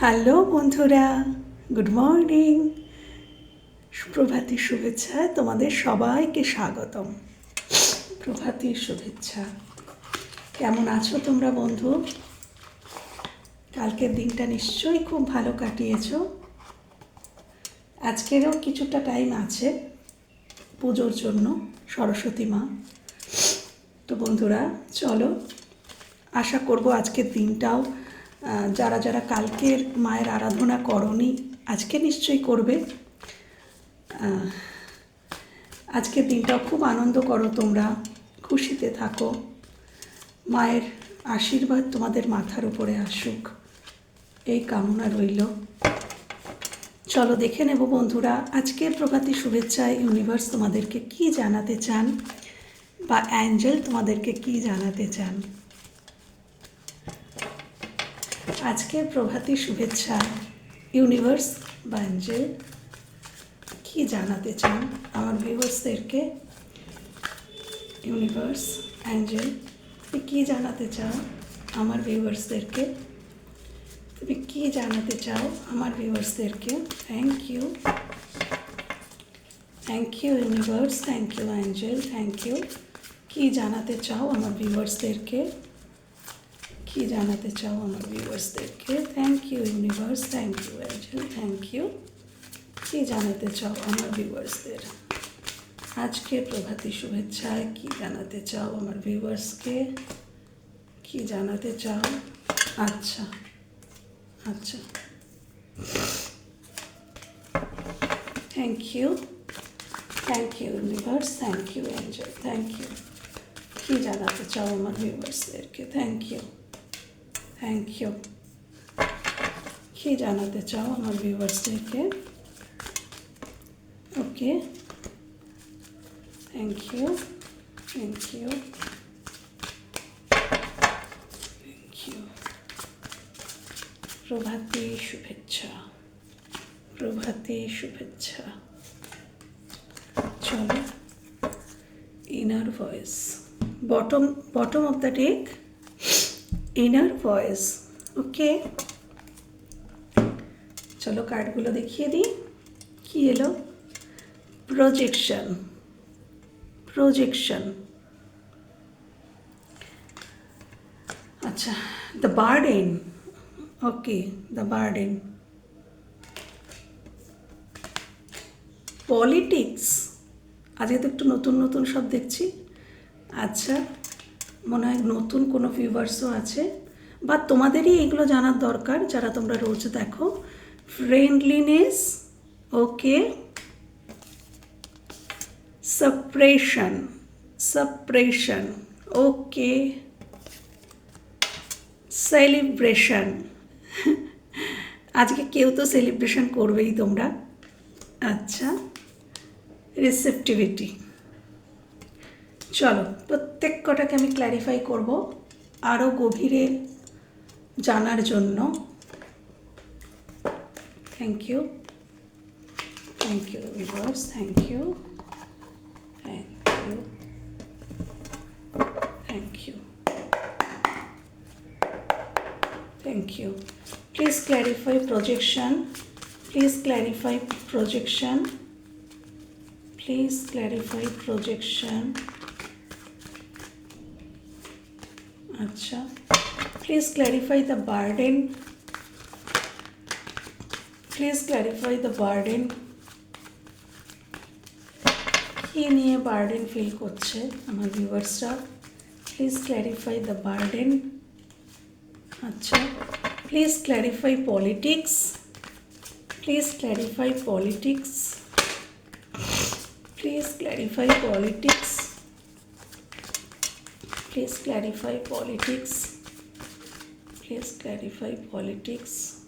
Hello বন্ধুরা, good morning. প্রভাতী শুভেচ্ছা, তোমাদের সবাইকে স্বাগতম। প্রভাতীর শুভেচ্ছা। কেমন আছো তোমরা বন্ধু? কালকের দিনটা নিশ্চয়ই খুব ভালো কাটিয়েছো। আজকেরও কিছুটা টাইম আছে পুজোর জন্য, সরস্বতী মা। তো বন্ধুরা, চলো, আশা করব আজকের দিনটাও যারা যারা কালকের মায়ের আরাধনা করনি, আজকে নিশ্চয়ই করবে। আজকের দিনটাও খুব আনন্দ করো তোমরা, খুশিতে থাকো। মায়ের আশীর্বাদ তোমাদের মাথার উপরে আসুক। এই কামনা রইল। চলো দেখে নেব বন্ধুরা, আজকের প্রভাতী শুভেচ্ছায় ইউনিভার্স তোমাদেরকে কি জানাতে চান বা অ্যাঞ্জেল তোমাদেরকে কি জানাতে চান? আজকের প্রভাতী শুভেচ্ছা ইউনিভার্স বা অ্যাঞ্জেল কি জানাতে চান আমার ভিউয়ার্সদেরকে? ইউনিভার্স, অ্যাঞ্জেল, তুমি কী জানাতে চাও আমার ভিউয়ার্সদেরকে? তুমি কী জানাতে চাও আমার ভিউয়ার্সদেরকে? Thank you thank you universe. Thank you angel. Thank you কী জানাতে চাও আমার ভিউয়ার্সদেরকে? কী জানাতে চাও আমার ভিউয়ার্সদেরকে thank you universe thank you angel thank you কী জানাতে চাও আমার ভিউয়ার্সদের আজকে প্রভাতী শুভেচ্ছায় কী জানাতে চাও আমার ভিউয়ার্সকে কী জানাতে চাও? আচ্ছা আচ্ছা। Thank you thank you universe thank you angel thank you কী জানাতে চাও আমার ভিউয়ার্সদেরকে থ্যাংক ইউ থ্যাংক ইউ কী জানাতে চাও আমার ভিউয়ার্সদেরকে okay thank you thank you thank you প্রভাতী শুভেচ্ছা। প্রভাতী শুভেচ্ছা। চলো inner voice bottom bottom of the deck inner voice okay চলো কার্ডগুলো দেখিয়ে দিই। কি এলো? প্রজেকশন প্রজেকশন আচ্ছা the burden okay the burden politics আজকে তো একটু নতুন নতুন সব দেখছি। আচ্ছা মনে হয় নতুন কোনো ভিউভার্সও আছে। বা তোমাদেরই এগুলো জানার দরকার, যারা তোমরা রোজ দেখো। Friendliness okay suppression suppression okay celebration আজকে কেউ তো সেলিব্রেশন করবেই তোমরা। আচ্ছা রিসেপটিভিটি চলো, প্রত্যেক কটাকে আমি ক্ল্যারিফাই করব আরও গভীরে জানার জন্য। Thank you thank you thank you thank you thank you please clarify projection please clarify projection please clarify projection Acha. Please clarify the burden. Please clarify the burden. কী নিয়ে বার্ডেন ফিল করছে আমার ভিউয়ার্সরা প্লিজ ক্ল্যারিফাই দ্য বার্ডেন আচ্ছা please clarify politics please clarify politics please clarify politics Please clarify politics. Please clarify politics.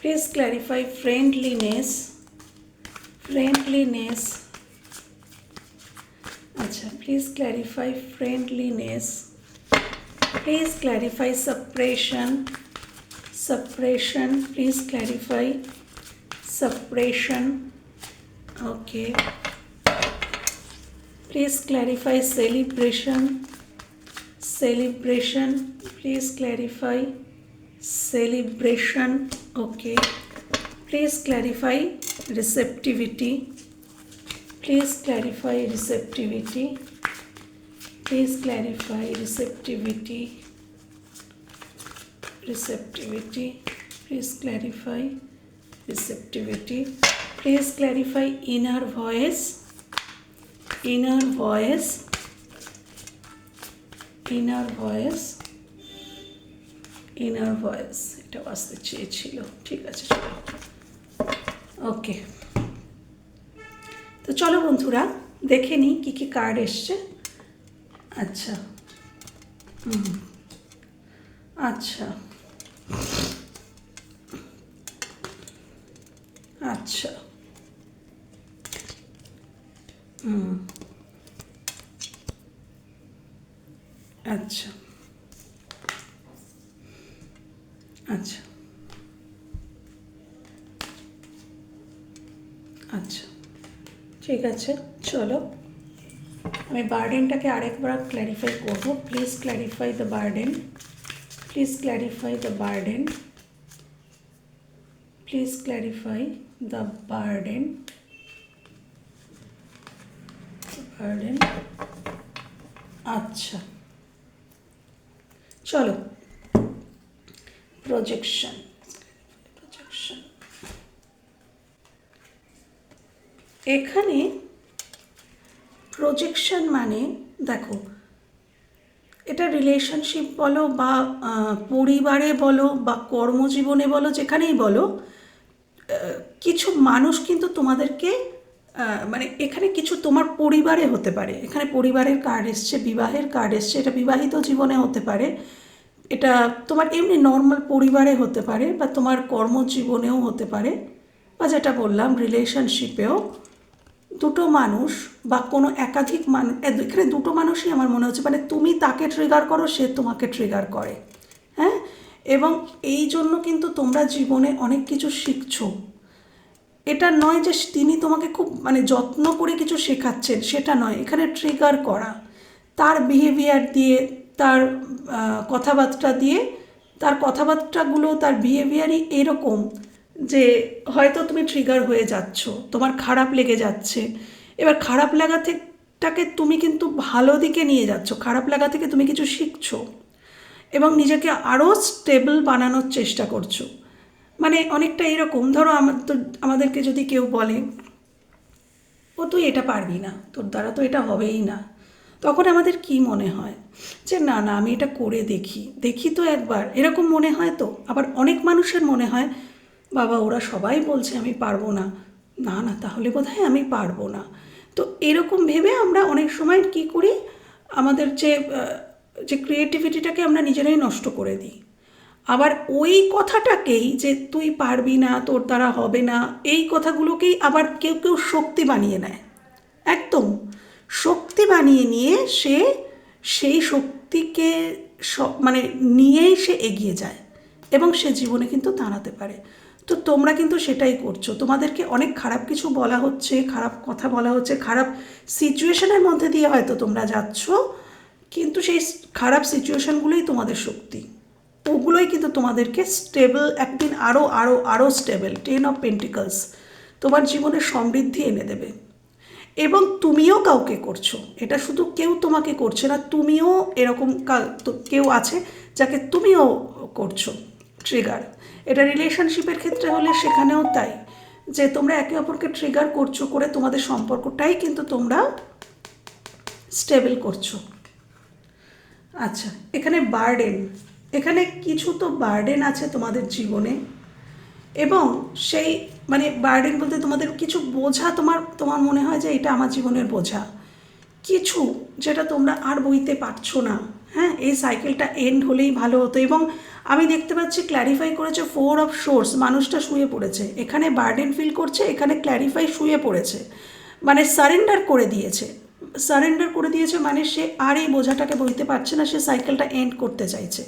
Please clarify friendliness. Friendliness. Achha, please clarify friendliness. Please clarify suppression. Suppression. Please clarify suppression. Okay. Please clarify celebration celebration. Please clarify. Celebration okay. Please clarify receptivity. Please clarify receptivity. Please clarify receptivity. Receptivity. Please clarify receptivity. Please clarify inner voice. Inner voice inner voice inner voice এটা আসতে চেয়েছিল। ঠিক আছে, চলো। ওকে তো চলো বন্ধুরা, দেখে নিই কী কী কার্ড এসছে। আচ্ছা। হুম। আচ্ছা। আচ্ছা। হুম। আচ্ছা। আচ্ছা। আচ্ছা। ঠিক আছে, চলো। আমি বার্ডেনটাকে আরেকবার ক্ল্যারিফাই করব। Please clarify the burden. Please clarify the burden. Please clarify the burden. Burden. আচ্ছা। চলো। Projection. Projection. এখানে প্রজেকশন মানে দেখো, এটা রিলেশনশিপ বলো বা পরিবারে বলো বা কর্মজীবনে বলো, যেখানেই বলো কিছু মানুষ কিন্তু তোমাদেরকে মানে এখানে কিছু তোমার পরিবারে হতে পারে। এখানে পরিবারের কার্ড এসছে, বিবাহের কার্ড এসছে, এটা বিবাহিত জীবনে হতে পারে। এটা তোমার এমনি নর্মাল পরিবারে হতে পারে বা তোমার কর্মজীবনেও হতে পারে বা যেটা বললাম রিলেশনশিপেও দুটো মানুষ বা কোনো একাধিক মানুষ এখানে দুটো মানুষই আমার মনে হচ্ছে মানে তুমি তাকে ট্রিগার করো, সে তোমাকে ট্রিগার করে হ্যাঁ? এবং এই জন্য কিন্তু তোমরা জীবনে অনেক কিছু শিখছো। এটা নয় যে তিনি তোমাকে খুব মানে যত্ন করে কিছু শেখাচ্ছেন, সেটা নয়, এখানে ট্রিগার করা। তার বিহেভিয়ার দিয়ে তার কথাবার্তা দিয়ে, তার কথাবার্তাগুলো, তার বিহেভিয়ারই এরকম যে হয়তো তুমি ট্রিগার হয়ে যাচ্ছ, তোমার খারাপ লেগে যাচ্ছে। এবার খারাপ লাগা থেকেটাকে তুমি কিন্তু ভালো দিকে নিয়ে যাচ্ছ, খারাপ লাগা থেকে তুমি কিছু শিখছো এবং নিজেকে আরও স্টেবল বানানোর চেষ্টা করছ। মানে অনেকটা এরকম, ধরো আমার তো, আমাদেরকে যদি কেউ বলে, ও তুই এটা পারবি না, তোর দ্বারা তো এটা হবেই না। তখন আমাদের কি মনে হয়? যে না না, আমি এটা করে দেখি। দেখি তো একবার। এরকম মনে হয় তো? আবার অনেক মানুষের মনে হয়, বাবা, ওরা সবাই বলছে আমি পারব না। না না, তাহলে বোধহয় আমি পারব না। তো এরকম ভেবে আমরা অনেক সময় কি করি? আমাদের যে যে ক্রিয়েটিভিটিটাকে আমরা নিজেরাই নষ্ট করে দিই। আবার ওই কথাটাকেই যে, তুই পারবি না, তোর দ্বারা হবে না, এই কথাগুলোকেই আবার কেউ কেউ শক্তি বানিয়ে নেয়। একদম। শক্তি বানিয়ে নিয়ে সে সেই শক্তিকে মানে নিয়েই সে এগিয়ে যায় এবং সে জীবনে কিন্তু দাঁড়াতে পারে। তো তোমরা কিন্তু সেটাই করছ। তোমাদেরকে অনেক খারাপ কিছু বলা হচ্ছে, খারাপ কথা বলা হচ্ছে, খারাপ সিচুয়েশনের মধ্যে দিয়ে হয়তো তোমরা যাচ্ছ, কিন্তু সেই খারাপ সিচুয়েশনগুলোই তোমাদের শক্তি। ওগুলোই কিন্তু তোমাদেরকে স্টেবল একদিন আরও আরও আরও স্টেবল টেন অফ পেন্টিকলস তোমার জীবনে সমৃদ্ধি এনে দেবে। এবং তুমিও কাউকে করছ। এটা শুধু কেউ তোমাকে করছে না, তুমিও এরকম কেউ আছে যাকে তুমিও করছ। ট্রিগার এটা রিলেশনশিপের ক্ষেত্রে হলে সেখানেও তাই, যে তোমরা একে অপরকে ট্রিগার করছ করে তোমাদের সম্পর্কটাই কিন্তু তোমরা স্টেবল করছ। আচ্ছা এখানে বার্ডেন এখানে কিছু তো বার্ডেন আছে তোমাদের জীবনে, এবং সেই মানে বার্ডেন বলতে তোমাদের কিছু বোঝা তোমার তোমার মনে হয় যে এটা আমার জীবনের বোঝা? কিছু যেটা তোমরা আর বইতে পারছ না। হ্যাঁ এই সাইকেলটা এন্ড হলেই ভালো হতো এবং আমি দেখতে পাচ্ছি ক্ল্যারিফাই করেছে ফোর অফ সোর্স মানুষটা শুয়ে পড়েছে। এখানে বার্ডেন ফিল করছে, এখানে ক্ল্যারিফাই শুয়ে পড়েছে। মানে সারেন্ডার করে দিয়েছে। সারেন্ডার করে দিয়েছে মানে সে আর এই বোঝাটাকে বইতে পারছে না, সে সাইকেলটা এন্ড করতে চাইছে।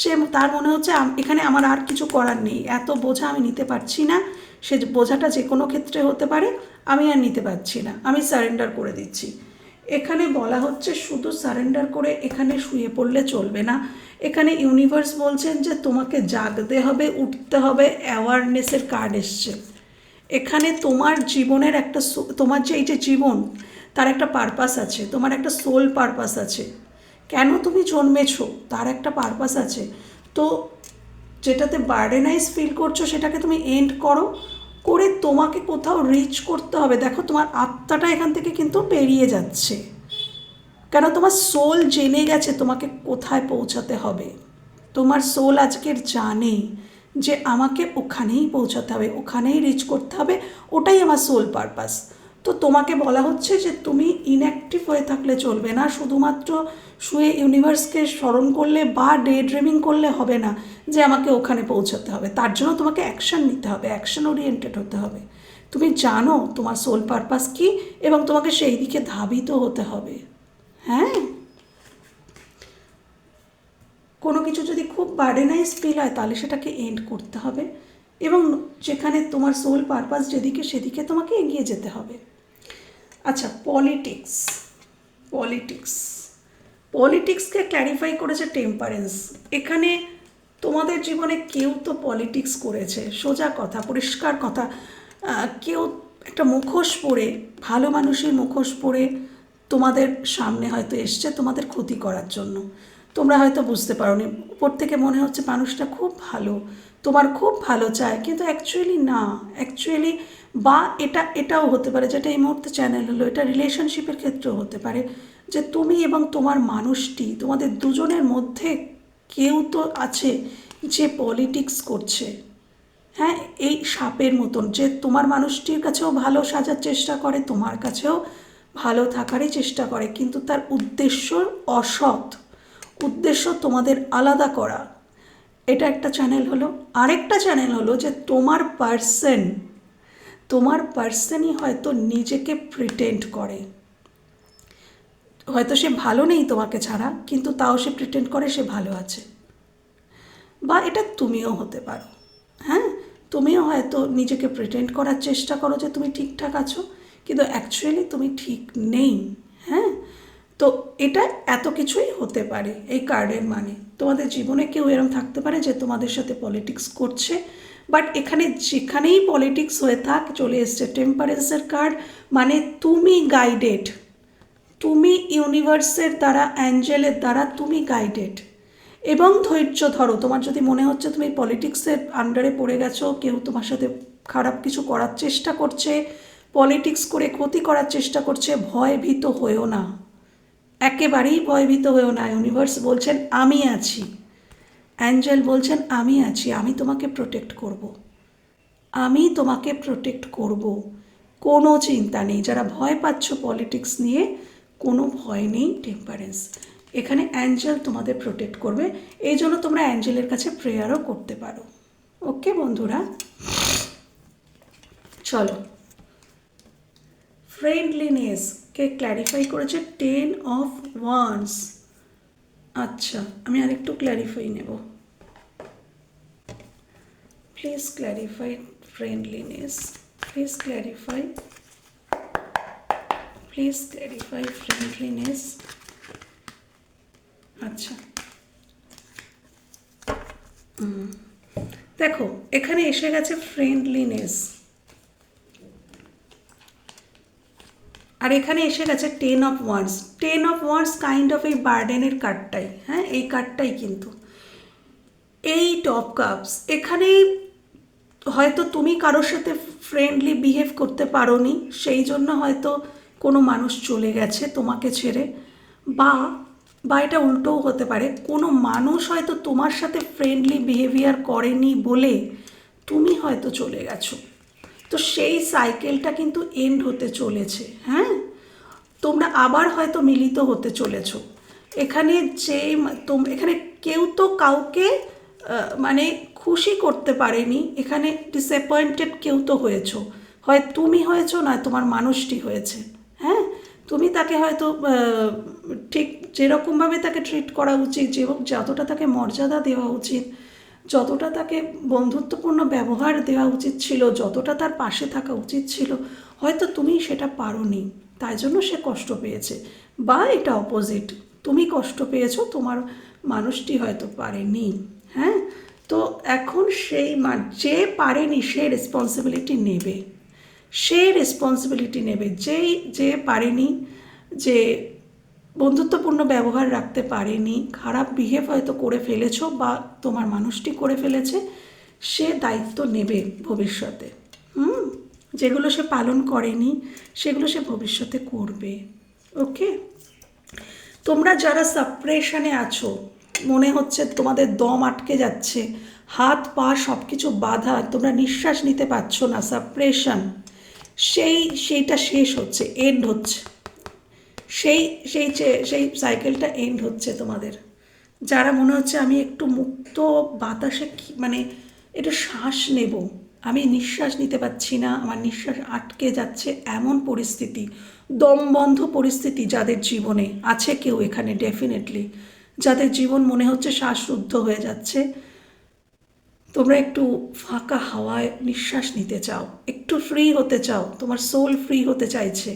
সে তার মনে হচ্ছে এখানে আমার আর কিছু করার নেই। এত বোঝা আমি নিতে পারছি না। সে বোঝাটা যে কোনো ক্ষেত্রে হতে পারে, আমি আর নিতে পারছি না। আমি সারেন্ডার করে দিচ্ছি। এখানে বলা হচ্ছে শুধু সারেন্ডার করে এখানে শুয়ে পড়লে চলবে না। এখানে ইউনিভার্স বলছেন যে তোমাকে জাগতে হবে, উঠতে হবে অ্যাওয়ারনেসের কার্ড এসছে। এখানে তোমার জীবনের একটা তোমার যে এই যে জীবন, তার একটা পারপাস আছে, তোমার একটা সোল পারপাস আছে। কেন তুমি জন্মেছো? তার একটা পারপাস আছে। তো যেটাতে বার্ডেনাইজ ফিল করছ, সেটাকে তুমি এন্ড করো। করে তোমাকে কোথাও রিচ করতে হবে। দেখো, তোমার আত্মাটা এখান থেকে কিন্তু বেরিয়ে যাচ্ছে। কেন? তোমার সোল জেনে গেছে তোমাকে কোথায় পৌঁছাতে হবে। তোমার সোল আজকের জানে যে আমাকে ওখানেই পৌঁছাতে হবে, ওখানেই রিচ করতে হবে, ওটাই আমার সোল পারপাস তো তোমাকে বলা হচ্ছে যে তুমি ইনঅ্যাক্টিভ হয়ে থাকলে চলবে না, শুধুমাত্র শুয়ে ইউনিভার্সকে স্মরণ করলে বা ডে ড্রিমিং করলে হবে না যে আমাকে ওখানে পৌঁছাতে হবে। তার জন্য তোমাকে অ্যাকশন নিতে হবে অ্যাকশন ওরিয়েন্টেড হতে হবে। তুমি জানো তোমার সোল পারপাস কী এবং তোমাকে সেই দিকে ধাবিত হতে হবে। হ্যাঁ? কোনো কিছু যদি খুব বার্ডেনাইজ ফিল হয় তাহলে সেটাকে এন্ড করতে হবে। এবং যেখানে তোমার সোল পারপাস যেদিকে সেদিকে তোমাকে এগিয়ে যেতে হবে। আচ্ছা পলিটিক্স পলিটিক্স পলিটিক্সকে ক্ল্যারিফাই করেছে টেম্পারেন্স এখানে তোমাদের জীবনে কেউ তো পলিটিক্স করেছে, সোজা কথা, পরিষ্কার কথা। কেউ একটা মুখোশ পরে, ভালো মানুষের মুখোশ পরে তোমাদের সামনে হয়তো এসছে তোমাদের ক্ষতি করার জন্য। তোমরা হয়তো বুঝতে পারো নি উপর থেকে মনে হচ্ছে মানুষটা খুব ভালো। তোমার খুব ভালো চায়, কিন্তু অ্যাকচুয়ালি না। অ্যাকচুয়ালি বা এটা, এটাও হতে পারে যেটা এই মুহূর্তে চ্যানেল হলো, এটা রিলেশনশিপের ক্ষেত্রেও হতে পারে। যে তুমি এবং তোমার মানুষটি, তোমাদের দুজনের মধ্যে কেউ তো আছে যে পলিটিক্স করছে। হ্যাঁ এই সাপের মতন, যে তোমার মানুষটির কাছেও ভালো সাজার চেষ্টা করে, তোমার কাছেও ভালো থাকারই চেষ্টা করে, কিন্তু তার উদ্দেশ্য অসৎ। উদ্দেশ্য তোমাদের আলাদা করা। এটা একটা চ্যানেল হলো। আরেকটা চ্যানেল হলো যে তোমার পার্সন তোমার পার্সনই হয়তো নিজেকে প্রিটেন্ড করে। হয়তো সে ভালো নেই তোমাকে ছাড়া, কিন্তু তাও সে প্রিটেন্ড করে সে ভালো আছে। বা এটা তুমিও হতে পারো হ্যাঁ? তুমিও হয়তো নিজেকে প্রিটেন্ড করার চেষ্টা করো যে তুমি ঠিকঠাক আছো, কিন্তু অ্যাকচুয়ালি তুমি ঠিক নেই হ্যাঁ? তো এটা এত কিছুই হতে পারে এই কার্ডের মানে। তোমাদের জীবনে কেউ এরম থাকতে পারে যে তোমাদের সাথে পলিটিক্স করছে? বাট এখানে যেখানেই পলিটিক্স হয়ে থাক, চলে এসছে টেম্পারেচার কার্ড মানে তুমি গাইডেড তুমি ইউনিভার্সের দ্বারা অ্যাঞ্জেলের দ্বারা তুমি গাইডেড এবং ধৈর্য ধরো, তোমার যদি মনে হচ্ছে তুমি পলিটিক্সের আন্ডারে পড়ে গেছো, কেউ তোমার সাথে খারাপ কিছু করার চেষ্টা করছে পলিটিক্স করে ক্ষতি করার চেষ্টা করছে, ভয় ভীত হয়েও না। একেবারেই ভয়ভীত হয়েও না। ইউনিভার্স বলছেন, আমি আছি। অ্যাঞ্জেল বলছেন, আমি আছি, আমি তোমাকে প্রোটেক্ট করব। আমি তোমাকে প্রোটেক্ট করব। কোনো চিন্তা নেই। যারা ভয় পাচ্ছ পলিটিক্স নিয়ে, কোনো ভয় নেই টেম্পারেন্স এখানে অ্যাঞ্জেল তোমাদের প্রোটেক্ট করবে। এই জন্য তোমরা অ্যাঞ্জেলের কাছে প্রেয়ারও করতে পারো। ওকে বন্ধুরা? চলো। ফ্রেন্ডলিনেস কে ক্ল্যারিফাই করেছে? টেন অফ ওয়ান্স আচ্ছা আমি আরেকটু ক্ল্যারিফাই নেব। Please clarify friendliness please clarify please clarify friendliness আচ্ছা। দেখো, এখানে এসে গেছে ফ্রেন্ডলিনেস আর এখানে এসে গেছে ten of wands ten of wands kind of এই বার্ডেনের কার্ডটাই হ্যাঁ এই কার্ডটাই কিন্তু। এই টপ কাপস এখানে হয়তো তুমি কারোর সাথে ফ্রেন্ডলি বিহেভ করতে পারোনি, সেই জন্য হয়তো কোনো মানুষ চলে গেছে তোমাকে ছেড়ে। বা বা এটা উল্টোও হতে পারে। কোনো মানুষ হয়তো তোমার সাথে ফ্রেন্ডলি বিহেভিয়ার করেনি বলে তুমি হয়তো চলে গেছো। তো সেই সাইকেলটা কিন্তু এন্ড হতে চলেছে হ্যাঁ? তোমরা আবার হয়তো মিলিত হতে চলেছো। এখানে যে তোম, এখানে কেউ তো কাউকে মানে খুশি করতে পারেনি। এখানে ডিসঅ্যাপয়েন্টেড কেউ তো হয়েছ। হয় তুমি হয়েছো না তোমার মানুষটি হয়েছে হ্যাঁ? তুমি তাকে হয়তো ঠিক যেরকমভাবে তাকে ট্রিট করা উচিত, যে যতটা তাকে মর্যাদা দেওয়া উচিত যতটা তাকে বন্ধুত্বপূর্ণ ব্যবহার দেওয়া উচিত ছিল, যতটা তার পাশে থাকা উচিত ছিল, হয়তো তুমি সেটা পারোনি। তাই জন্য সে কষ্ট পেয়েছে। বা এটা অপোজিট তুমি কষ্ট পেয়েছ, তোমার মানুষটি হয়তো পারেনি। হ্যাঁ? তো এখন সেই মা- যে পারেনি সে রেসপন্সিবিলিটি নেবে। সে রেসপন্সিবিলিটি নেবে। যেই, যে পারেনি, যে বন্ধুত্বপূর্ণ ব্যবহার রাখতে পারেনি। খারাপ বিহেভ হয়তো করে ফেলেছো বা তোমার মানুষটি করে ফেলেছে, সে দায়িত্ব নেবে ভবিষ্যতে। হুম? যেগুলো সে পালন করেনি, সেগুলো সে ভবিষ্যতে করবে। ওকে? তোমরা যারা সাপ্রেশনে আছো, মনে হচ্ছে তোমাদের দম আটকে যাচ্ছে, হাত পা সব কিছু বাধা, তোমরা নিঃশ্বাস নিতে পারছ না সাপ্রেশন সেই, সেইটা শেষ হচ্ছে এন্ড হচ্ছে। সেই সেই সেই সাইকেলটা এন্ড হচ্ছে তোমাদের। যারা মনে হচ্ছে আমি একটু মুক্ত বাতাসে মানে একটু শ্বাস নেব, আমি নিঃশ্বাস নিতে পারছি না, আমার নিঃশ্বাস আটকে যাচ্ছে এমন পরিস্থিতি দমবন্ধ পরিস্থিতি যাদের জীবনে আছে কেউ এখানে ডেফিনেটলি যাদের জীবন মনে হচ্ছে শ্বাসরুদ্ধ হয়ে যাচ্ছে, তোমরা একটু ফাঁকা হাওয়ায় নিঃশ্বাস নিতে চাও, একটু ফ্রি হতে চাও, তোমার সোল ফ্রি হতে চাইছে।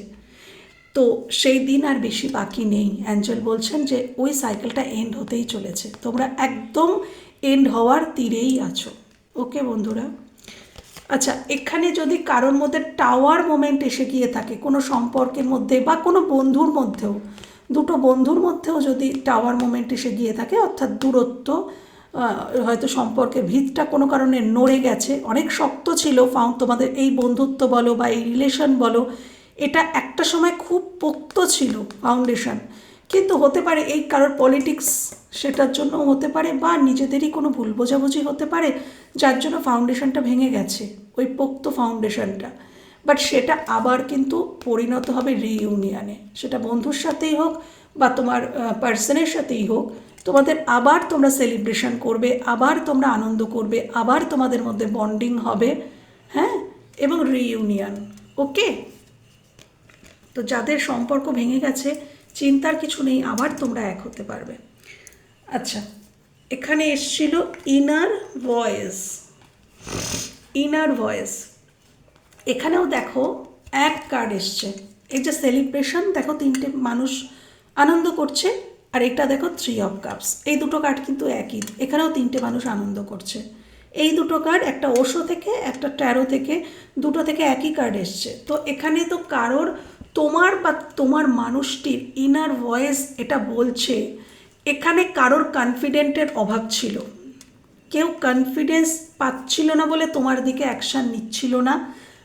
তো সেই দিন আর বেশি বাকি নেই। অ্যাঞ্জেল বলছেন যে, ওই সাইকেলটা এন্ড হতেই চলেছে। তোমরা একদম এন্ড হওয়ার তীরেই আছো। ওকে বন্ধুরা? আচ্ছা এখানে যদি কারোর মধ্যে টাওয়ার মোমেন্ট এসে গিয়ে থাকে, কোনো সম্পর্কের মধ্যে বা কোনো বন্ধুর মধ্যেও, দুটো বন্ধুর মধ্যেও যদি টাওয়ার মোমেন্ট এসে গিয়ে থাকে, অর্থাৎ দূরত্ব হয়তো সম্পর্কের ভিতটা কোনো কারণে নড়ে গেছে, অনেক শক্ত ছিল ফাউন তোমাদের এই বন্ধুত্ব বলো বা এই রিলেশন বলো এটা একটা সময় খুব পোক্ত ছিল ফাউন্ডেশন কিন্তু হতে পারে এই কারোর পলিটিক্স সেটার জন্য হতে পারে বা নিজেদেরই কোনো ভুল বোঝাবুঝি হতে পারে, যার জন্য ফাউন্ডেশনটা ভেঙে গেছে, ওই পোক্ত ফাউন্ডেশনটা বাট সেটা আবার কিন্তু পরিণত হবে রিইউনিয়নে সেটা বন্ধুর সাথেই হোক বা তোমার পার্সনের সাথেই হোক, তোমাদের আবার তোমরা সেলিব্রেশন করবে, আবার তোমরা আনন্দ করবে, আবার তোমাদের মধ্যে বন্ডিং হবে হ্যাঁ? এবং রিইউনিয়ন ওকে তো যাদের সম্পর্ক ভেঙে গেছে, চিন্তার কিছু নেই, আবার তোমরা এক হতে পারবে। আচ্ছা এখানে এসছিল ইনার ভয়েস ইনার ভয়েস এখানেও দেখো, এক কার্ড এসছে। এই যে সেলিব্রেশন দেখো তিনটে মানুষ আনন্দ করছে, আর এটা দেখো থ্রি অফ কাপস এই দুটো কার্ড কিন্তু একই। এখানেও তিনটে মানুষ আনন্দ করছে। এই দুটো কার্ড একটা ওশো থেকে, একটা ট্যারো থেকে, দুটো থেকে একই কার্ড এসছে। তো এখানে তো কারোর তোমার বা তোমার মানুষটির ইনার ভয়েস এটা বলছে, এখানে কারোর কনফিডেন্টের অভাব ছিল। কেউ কনফিডেন্স পাচ্ছিল না বলে তোমার দিকে অ্যাকশান নিচ্ছিল না,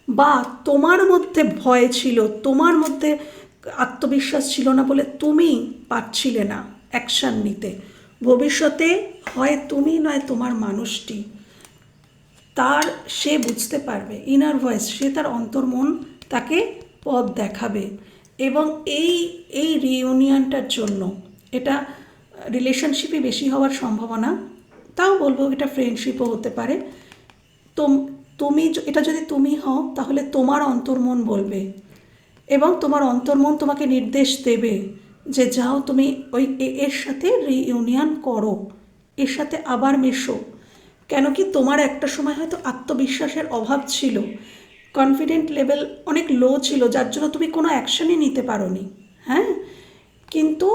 বা তোমার মধ্যে ভয় ছিল, তোমার মধ্যে আত্মবিশ্বাস ছিল না বলে তুমি পারছিলে না অ্যাকশান নিতে। ভবিষ্যতে হয় তুমি, নয় তোমার মানুষটি। তার, সে বুঝতে পারবে ইনার ভয়েস সে তার অন্তর্মন তাকে পথ দেখাবে এবং এই এই রিইউনিয়নটার জন্য এটা রিলেশনশিপই বেশি হওয়ার সম্ভাবনা, তাও বলব এটা ফ্রেন্ডশিপও হতে পারে। তোম, তুমি এটা যদি তুমি হও, তাহলে তোমার অন্তর্মন বলবে এবং তোমার অন্তর্মন তোমাকে নির্দেশ দেবে যে যাও তুমি ওই এর সাথে রিইউনিয়ন করো, এর সাথে আবার মেশো। কেন কি তোমার একটা সময় হয়তো আত্মবিশ্বাসের অভাব ছিল কনফিডেন্ট লেভেল অনেক লো ছিল, যার জন্য তুমি কোনো অ্যাকশনই নিতে পারোনি হ্যাঁ? কিন্তু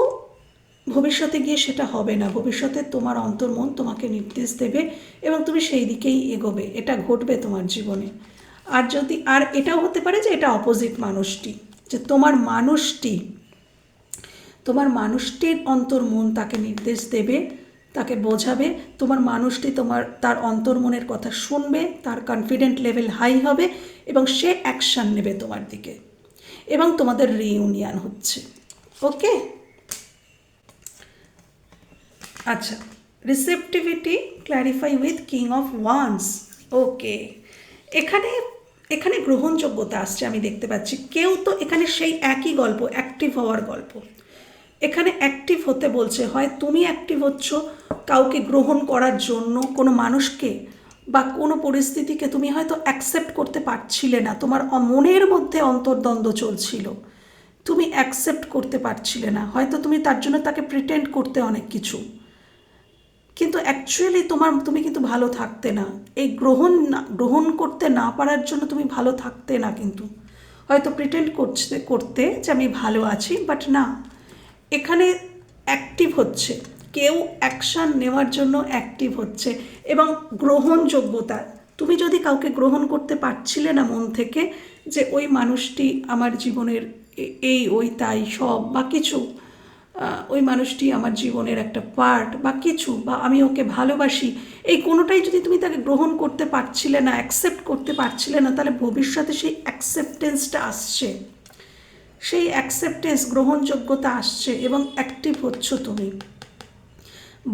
ভবিষ্যতে গিয়ে সেটা হবে না। ভবিষ্যতে তোমার অন্তর্মন তোমাকে নির্দেশ দেবে এবং তুমি সেই দিকেই এগোবে। এটা ঘটবে তোমার জীবনে। আর যদি, আর এটাও হতে পারে যে এটা অপোজিট মানুষটি, যে তোমার মানুষটি, তোমার মানুষটির অন্তর্মন তাকে নির্দেশ দেবে তাকে বোঝাবে, তোমার মানুষটি তোমার, তার অন্তর্মনের কথা শুনবে, তার কনফিডেন্ট লেভেল হাই হবে এবং সে অ্যাকশান নেবে তোমার দিকে এবং তোমাদের রিইউনিয়ন হচ্ছে। ওকে আচ্ছা receptivity clarify with king of wands okay এখানে এখানে গ্রহণযোগ্যতা আসছে, আমি দেখতে পাচ্ছি। কেউ তো এখানে সেই একই গল্প অ্যাক্টিভ হওয়ার গল্প। এখানে অ্যাক্টিভ হতে বলছে, হয় তুমি অ্যাক্টিভ হচ্ছ কাউকে গ্রহণ করার জন্য, কোনো মানুষকে বা কোনো পরিস্থিতিকে তুমি হয়তো অ্যাকসেপ্ট করতে পারছিলে না, তোমার মনের মধ্যে অন্তর্দ্বন্দ্ব চলছিল, তুমি অ্যাকসেপ্ট করতে পারছিলে না, হয়তো তুমি তার জন্য তাকে প্রিটেন্ড করতে অনেক কিছু। কিন্তু অ্যাকচুয়ালি তোমার, তুমি কিন্তু ভালো থাকতে না, এই গ্রহণ না, গ্রহণ করতে না পারার জন্য তুমি ভালো থাকতে না কিন্তু। হয়তো প্রিটেন্ড করতে করতে যে আমি ভালো আছি বাট না। এখানে অ্যাক্টিভ হচ্ছে। কেউ অ্যাকশান নেওয়ার জন্য অ্যাক্টিভ হচ্ছে এবং গ্রহণযোগ্যতা। তুমি যদি কাউকে গ্রহণ করতে পারছিলে না মন থেকে যে ওই মানুষটি আমার জীবনের এই, ওই, তাই, সব বা কিছু ওই মানুষটি আমার জীবনের একটা পার্ট বা কিছু বা আমি ওকে ভালোবাসি, এই কোনোটাই যদি তুমি তাকে গ্রহণ করতে পারছিলে না অ্যাকসেপ্ট করতে পারছিলে না, তাহলে ভবিষ্যতে সেই অ্যাকসেপ্টেন্সটা আসছে। সেই অ্যাকসেপ্টেন্স গ্রহণযোগ্যতা আসছে এবং অ্যাক্টিভ হচ্ছ তুমি।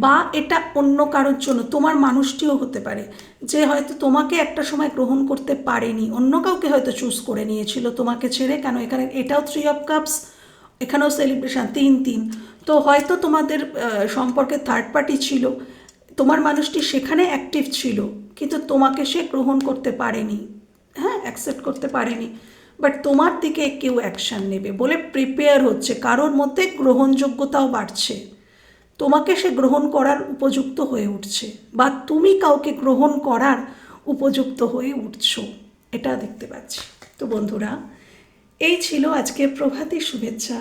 বা এটা অন্য কারোর জন্য, তোমার মানুষটিও হতে পারে, যে হয়তো তোমাকে একটা সময় গ্রহণ করতে পারেনি। অন্য কাউকে হয়তো চুজ করে নিয়েছিল তোমাকে ছেড়ে, কেন এখানে এটাও থ্রি অফ কাপস এখানেও সেলিব্রেশন তিন তিন। তো হয়তো তোমাদের সম্পর্কে থার্ড পার্টি ছিল, তোমার মানুষটি সেখানে অ্যাক্টিভ ছিল, কিন্তু তোমাকে সে গ্রহণ করতে পারেনি। হ্যাঁ অ্যাকসেপ্ট করতে পারেনি। বাট তোমার দিকে কেউ অ্যাকশান নেবে বলে প্রিপেয়ার হচ্ছে। কারোর মধ্যে গ্রহণযোগ্যতাও বাড়ছে। তোমাকে সে গ্রহণ করার উপযুক্ত হয়ে উঠছে বা তুমি কাউকে গ্রহণ করার উপযুক্ত হয়ে উঠছ। এটা দেখতে পাচ্ছি। তো বন্ধুরা, এই ছিল আজকের প্রভাতী শুভেচ্ছা।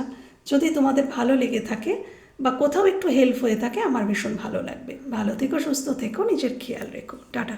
যদি তোমাদের ভালো লেগে থাকে বা কোথাও একটু হেল্প হয়ে থাকে, আমার ভীষণ ভালো লাগবে। ভালো থেকো, সুস্থ থেকো, নিজের খেয়াল রেখো। টাটা।